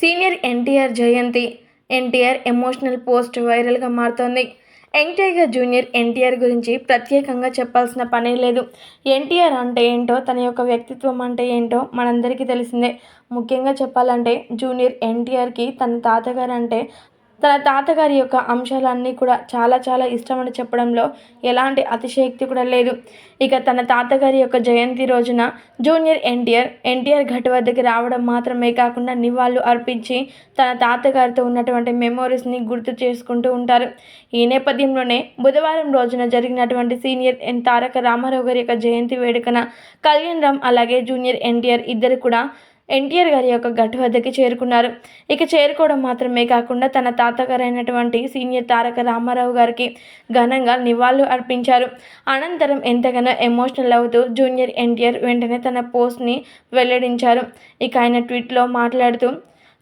Senior NTR జయంతి. NTR emotional post వైరల్గా మారుతోంది. యంగ్ టైగర్ జూనియర్ ఎన్టీఆర్ గురించి ప్రత్యేకంగా చెప్పాల్సిన పనే లేదు. ఎన్టీఆర్ అంటే ఏంటో తన యొక్క వ్యక్తిత్వం అంటే ఏంటో మనందరికీ తెలిసిందే. ముఖ్యంగా చెప్పాలంటే జూనియర్ ఎన్టీఆర్కి తన తాతగారు అంటే తన తాతగారి యొక్క అంశాలన్నీ కూడా చాలా చాలా ఇష్టమని చెప్పడంలో ఎలాంటి అతిశయోక్తి కూడా లేదు. ఇక తన తాతగారి యొక్క జయంతి రోజున జూనియర్ ఎన్టీఆర్ ఎన్టీఆర్ ఘట్ వద్దకి రావడం మాత్రమే కాకుండా నివాళులు అర్పించి తన తాతగారితో ఉన్నటువంటి మెమోరీస్ని గుర్తు చేసుకుంటూ ఉంటారు. ఈ నేపథ్యంలోనే బుధవారం రోజున జరిగినటువంటి సీనియర్ ఎన్ తారక రామారావు గారి యొక్క జయంతి వేడుకన కళ్యాణ్ రామ్ అలాగే జూనియర్ ఎన్టీఆర్ ఇద్దరు కూడా ఎన్టీఆర్ గారి యొక్క గట్టు వద్దకి చేరుకున్నారు. ఇక చేరుకోవడం మాత్రమే కాకుండా తన తాతగారైనటువంటి సీనియర్ తారక రామారావు గారికి ఘనంగా నివాళులు అర్పించారు. అనంతరం ఎంతగానో ఎమోషనల్ అవుతూ జూనియర్ ఎన్టీఆర్ వెంటనే తన పోస్ట్ని వెల్లడించారు. ఇక ఆయన ట్వీట్లో మాట్లాడుతూ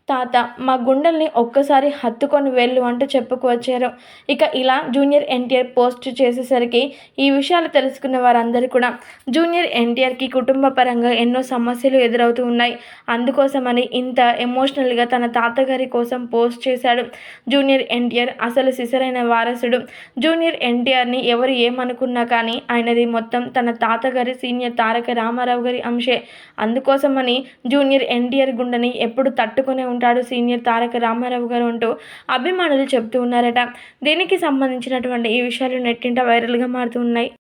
తాత మా గుండెల్ని ఒక్కసారి హత్తుకొని వెళ్ళు అంటూ చెప్పుకువచ్చారు ఇక ఇలా జూనియర్ ఎన్టీఆర్ పోస్ట్ చేసేసరికి ఈ విషయాలు తెలుసుకున్న వారందరూ కూడా జూనియర్ ఎన్టీఆర్కి కుటుంబ పరంగా ఎన్నో సమస్యలు ఎదురవుతూ ఉన్నాయి. అందుకోసమని ఇంత ఎమోషనల్గా తన తాతగారి కోసం పోస్ట్ చేశాడు జూనియర్ ఎన్టీఆర్. అసలు సిసరైన వారసుడు. జూనియర్ ఎన్టీఆర్ని ఎవరు ఏమనుకున్నా కానీ ఆయనది మొత్తం తన తాతగారి సీనియర్ తారక రామారావు గారి అంశే. అందుకోసమని జూనియర్ ఎన్టీఆర్ గుండెని ఎప్పుడు తట్టుకునే ఉంటాడు సీనియర్ తారక రామారావు గారు అంటూ అభిమానులు చెప్తూ ఉన్నారట. దీనికి సంబంధించినటువంటి ఈ విషయాలు నెట్టింట వైరల్గా మారుతూ ఉన్నాయి.